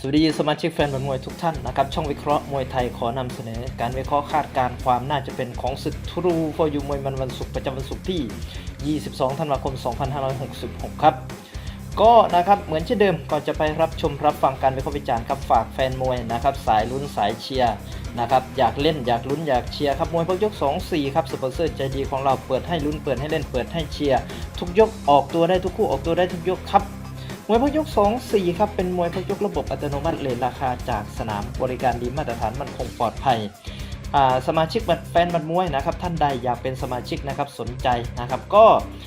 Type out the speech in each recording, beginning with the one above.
สวัสดีสมาชิกแฟนบอลมวยทุกท่านนะครับ ช่องวิเคราะห์มวยไทยขอนำเสนอ การวิเคราะห์คาดการณ์ความน่าจะเป็นของศึกทรูฟอร์ยูมวยมันวันศุกร์ประจำวันศุกร์ที่ 22 ธันวาคม 2566 ครับ ก็นะครับเหมือนเช่นเดิมก่อนจะไปรับชมรับฟังการวิเคราะห์วิจารณ์ครับฝากแฟนมวยนะครับสายลุ้นสายเชียร์นะครับอยากเล่นอยากลุ้นอยากเชียร์ครับมวยพักยก 2 4 ครับสปอนเซอร์ใจดีของเราเปิดให้ลุ้นเปิดให้เล่นเปิดให้เชียร์ทุกยกออกตัวได้ทุกคู่ออกตัวได้ทุกยกครับ วยพักยก 2 4 ครับ เป็นมวยพักยกระบบอัตโนมัติเลทราคาจากสนามบริการดีมาตรฐานมันคงปลอดภัยสมาชิกบัตรแฟนบัตรมวยนะครับท่านใดอยากเป็นสมาชิกนะครับสนใจนะครับก็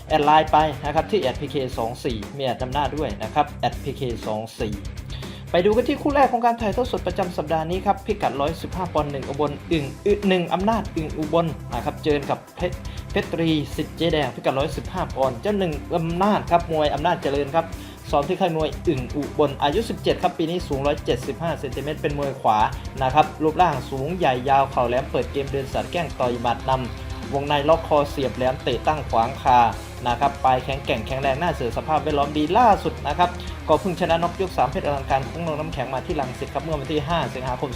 แอดไลน์ไปนะครับที่ @pk 2 4มีแอดนำหน้าด้วยนะครับ @pk 2 4ไปดูกันที่คู่แรกของการถ่ายทอดสดประจำสัปดาห์นี้ครับพิกัด 115 ปอนด์หนึ่งอุบลอึ่งอึหนึ่งอำนาจอึ่งอุบลนะครับเจอกับเพชรเพชรตรีสิทธิ์เจแดงพิกัด 115 ปอนด์เจ้าหนึ่งอำนาจครับมวยอำนาจเจริญครับ ซ้อมที่ค่ายมวยอึ่งอุบลอายุ 17 ครับปีนี้สูง 175เซนติเมตรเป็นมวยขวานะครับรูปร่างสูงใหญ่ยาวเข่าแหลมเปิดเกมเดินสัดแกล้งต่อยหมัดนำวงในล็อกคอเสียบแหลมเตะตั้งขวางคานะครับปลายแข็งแกร่งแข็งแรงหน้าเสือสภาพแวดล้อมดีล่าสุดนะครับก็เพิ่งชนะนกยก3เพชรอลังการคุ้งลงน้ำแข็งมาที่ลังสิตครับเมื่อวันที่ 5 สิงหาคม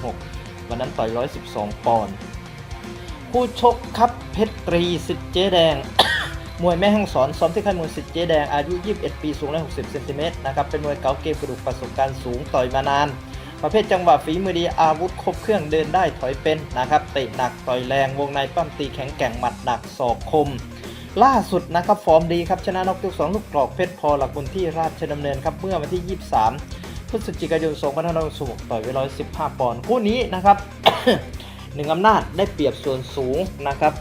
2566 วันนั้นต่อย 112 ปอนด์ผู้ชกครับเพชรตรีสิทธิ์เจ๊แดง มวยแม่ห้องสอนซ้อมที่ค่ายมวยสิทธิ์เจแดงอายุ 21 ปี สูง 160 เซนติเมตรนะครับ เป็นมวยเก๋าเกมกระดูกประสบการณ์สูงต่อยมานาน ประเภทจังหวะฝีมือดีอาวุธครบเครื่องเดินได้ถอยเป็นนะครับเตะหนักต่อยแรงวงในปั้มตีแข็งแกร่งหมัดหนักศอกคม ล่าสุดนะครับฟอร์มดีครับชนะนกยกสองลูกกรอกเพชรพอหลักบนที่ราชดำเนินครับเมื่อวันที่ 23 พฤศจิกายน2566ต่อยไว้115 ปอนด์คู่นี้นะครับหนึ่งอำนาจได้เปรียบส่วนสูงนะครับ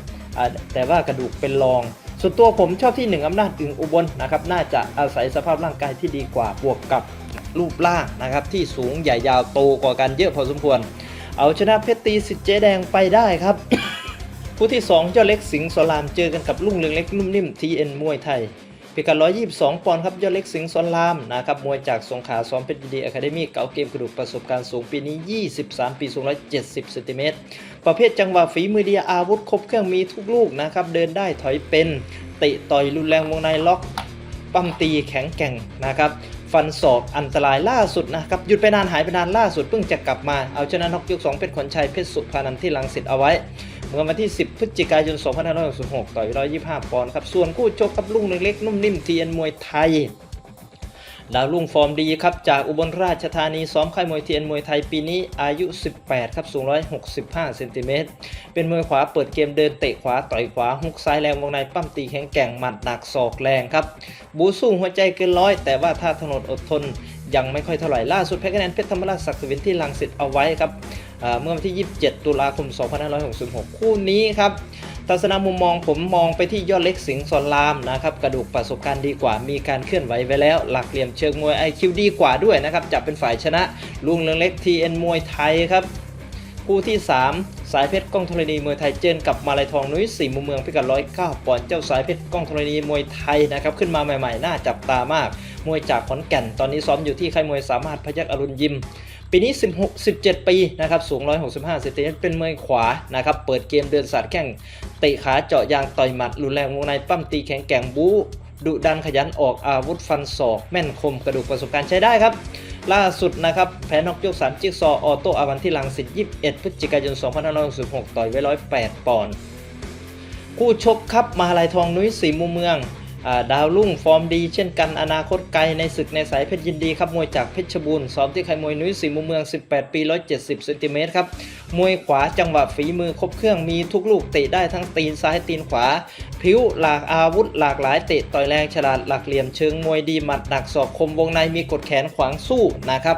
แต่ว่ากระดูกเป็นรอง ส่วนตัวผมชอบที่หนึ่งอำนาจอึงอุบลนะครับน่าจะอาศัยสภาพร่างกายที่ดีกว่าบวกกับรูปร่างนะครับที่สูงใหญ่ยาวโตกว่ากันเยอะพอสมควร เอาชนะเพชรตีสิทธิ์เจ๊แดงไปได้ครับ ผู้ที่2เจ้าเล็กสิงห์สลามเจอกันกับลุงเรืองเล็กนุ่มนิ่ม TN มวยไทย พิกัด 122 ปอนด์ครับเจ้าเล็กสิงห์สลามนะครับมวยจากสงขลาซ้อมเพชรยินดีอะคาเดมี่เก่าเกมกระดูกประสบการณ์สูงปีนี้ 23 ปีสูง 170เซนติเมตรประเภทจังหวะฝีมือดีอาวุธครบเครื่องมีทุกลูกนะครับเดินได้ถอยเป็นเตะต่อยรุนแรงวงในล็อกปั้มตีแข็งแกร่งนะครับฟันศอกอันตรายล่าสุดนะครับหยุดไปนานหายไปนานล่าสุดเพิ่งจะกลับมาเอาชนะน็อกยก2เพชรขนชัยเพชรสุพานันท์ที่ลังสิตเอาไว้ เมื่อวันที่ 10 พฤศจิกายน 2566 ต่อย 125 ปอนด์ครับ ส่วนคู่ชกกับลุงเล็กๆนุ่มนิ่มเทียนมวยไทยดาวรุ่งฟอร์มดีครับ จากอุบลราชธานีซ้อมค่ายมวยเทียนมวยไทยปีนี้อายุ 18 ครับ สูง 165 เซนติเมตร เป็นมวยขวาเปิดเกมเดินเตะขวาต่อยขวาฮุกซ้ายแรงวงในปั้มตีแข็งแกร่งหมัดหนักศอกแรงครับ บูสู้หัวใจเกินร้อย แต่ว่าถ้าถนนอดทนยังไม่ค่อยเท่าไหร่ล่าสุดแพ้คะแนนเพชรธรรมราชศักดิ์สวินที่ลังสิตเอาไว้ครับ เมื่อวันที่ 27 ตุลาคม 2566 คู่นี้ครับทัศนมุมมองผมมองไปที่ยอดเล็กสิงห์สอนรามนะครับกระดูกประสบการณ์ดีกว่ามีการเคลื่อนไหวไว้แล้ว หลักเหลี่ยมเชิงมวย IQ ดีกว่าด้วยนะครับจะเป็นฝ่ายชนะลุงเรืองเล็ก TN มวยไทยครับคู่ที่ 3 สายเพชรกล้องธรณีมวยไทยเจนกับมาลายทองนุ้ยสี่มุมเมืองพิกัด109ปอนด์เจ้าสายเพชรกล้องธรณีมวยไทยนะครับขึ้นมาใหม่ๆ น่าจับตามาก มวยจากขอนแก่น ตอนนี้ซ้อมอยู่ที่ค่ายมวยสามารถพยักอรุณยิม ปีนี้ 16 17 ปีนะครับสูง 165เซนติเมตรเป็นมวยขวานะครับเปิดเกมเดินสาดแข้งเตะขาเจาะยางต่อยหมัดรุนแรงวงในปั้มตีแข็งแกร่งบู๊ดุดันขยันออกอาวุธฟันศอกแม่นคมกระดูกประสบการณ์ใช้ได้ครับ ล่าสุดนะครับแพ้นอกยก 3 จิ๊กซอออโต้อาวันที่ลังสิต21 พฤศจิกายน 2566 ต่อยไว้ 108 ปอนด์คู่ชกครับมหาลัยทองนุ้ยสีมุมเมือง ดาวรุ่งฟอร์มดีเช่นกันอนาคตไกลในศึกในสายเพชรยินดีครับมวยจากเพชรบูรณ์ซ้อมที่ค่มวยนุ้ยสีมุมเมือง 18 ปี 170เซนติเมตรครับมวยขวาจังหวะฝีมือครบเครื่องมีทุกลูกเตะได้ทั้งตีนซ้ายตีนขวา พิ้วหลากอาวุธหลากหลายเตะต่อยแรงฉลาดหลักเหลี่ยมเชิงมวยดีหมัดหนักศอกคมวงในมีกดแขนขวางสู้นะครับ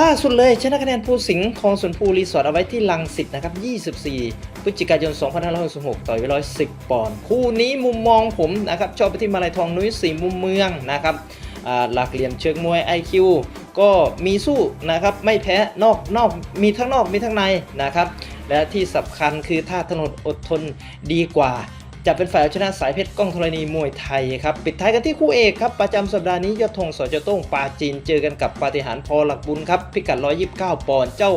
ล่าสุดเลยชนะคะแนนภูสิงห์ของสวนภูรีสอร์ทเอาไว้ที่ลังสิตนะครับ 24 พฤศจิกายน 2566 ต่อยไว้110 ปอนด์คู่นี้มุมมองผมนะครับ ชอบไปที่มาลายทองนุ้ยสีมุมเมืองนะครับหลักเหลี่ยมเชิงมวย IQ ก็มีสู้นะครับไม่แพ้นอกนอกมีทั้งนอกมีทั้งในนะครับ และที่สำคัญคือท่าถนนอดทนดีกว่า จะเป็นฝ่ายเอาชนะสายเพชรกล้องธรณีมวยไทยครับปิดท้ายกันที่คู่เอกครับประจำสัปดาห์นี้ยอดธงสจโต้งปาจีนเจอกันกับปาฏิหารพอหลักบุญครับพิกัด 129 ปอนด์เจ้า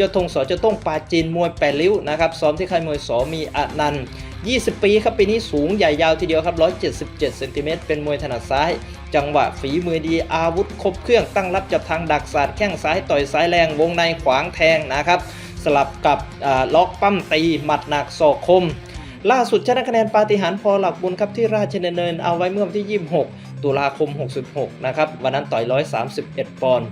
ยอดธงสจโต้งปาจีนมวยแปดริ้วนะครับซ้อมที่ค่ายมวยสอมีอนันต์20 ปีครับปีนี้สูงใหญ่ยาวทีเดียวครับ 177 เซนติเมตรเป็นมวยถนัดซ้าย จังหวะฝีมือดีอาวุธครบเครื่องตั้งรับจับทางดักศาสตร์แข้งซ้ายต่อยซ้ายแรงวงในขวางแทงนะครับ สลับกับล็อกปั้มตีหมัดหนักศอกคม ล่าสุดชนะคะแนนปาฏิหาริย์พอหลักบุญครับที่ราชดำเนินเอาไว้เมื่อวันที่ 26 ตุลาคม 66 นะครับวันนั้นต่อย 131 ปอนด์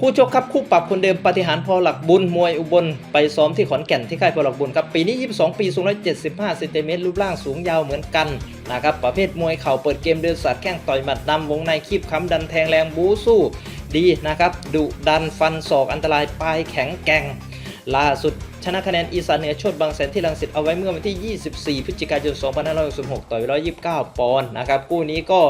คู่ชกครับคู่ปรับคนเดิมปาฏิหาริย์พอหลักบุญมวยอุบลไปซ้อมที่ขอนแก่นที่ค่ายพอหลักบุญครับปีนี้ 22 ปีสูง175เซนติเมตรรูปร่างสูงยาวเหมือนกันนะครับประเภทมวยเข่าเปิดเกมเดินสัดแข้งต่อยหมัดนำวงในคีบค้ำดันแทงแรงบูสู้ดีนะครับดุดันฟันศอกอันตรายปลายแข็งแกร่งล่าสุด ชนะคะแนนอีสานเหนือชดบางแสนที่ลังสิตเอาไว้เมื่อวันที่ 24 พฤศจิกายน 2566 ต่อย129 ปอนด์นะครับคู่นี้ก็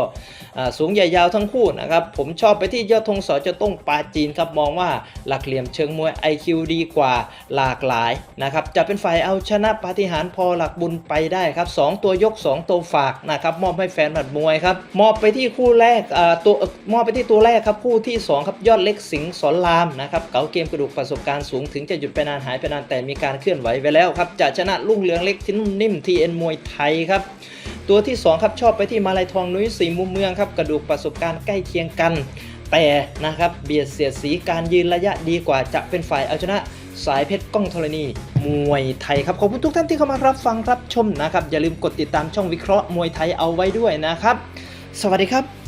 สูงใหญ่ยาวทั้งคู่นะครับผมชอบไปที่ยอดธงสอเจะต้องปาจีนครับมองว่าหลักเหลี่ยมเชิงมวย IQ ดีกว่าหลากหลายนะครับจะเป็นฝ่ายเอาชนะปาฏิหาริย์พอหลักบุญไปได้ครับ 2 ตัวยก 2 ตัวฝากนะครับมอบให้แฟนหมัดมวยครับมอบไปที่คู่แรกตัวมอบไปที่ตัวแรกครับคู่ที่ 2 ครับยอดเล็กสิงห์สอนรามนะครับเก๋าเกมกระดูกประสบการณ์สูงถึงจะหยุดไปนานหายไปนานแต่มีการเคลื่อนไหวไปแล้วครับจะชนะลุ่งเรืองเล็กที่นุ่มนิ่มทีเอ็นมวยไทยครับตัวที่2ครับชอบไปที่มาลายทองนุ้ยสีมุมเมืองครับกระดูกประสบการณ์ใกล้เคียงกัน แต่นะครับเบียดเสียดสีการยืนระยะดีกว่าจะเป็นฝ่ายเอาชนะสายเพชรก้องธรณี มวยไทยครับขอบคุณทุกท่านที่เข้ามารับฟังรับชมนะครับ อย่าลืมกดติดตามช่องวิเคราะห์มวยไทยเอาไว้ด้วยนะครับ สวัสดีครับ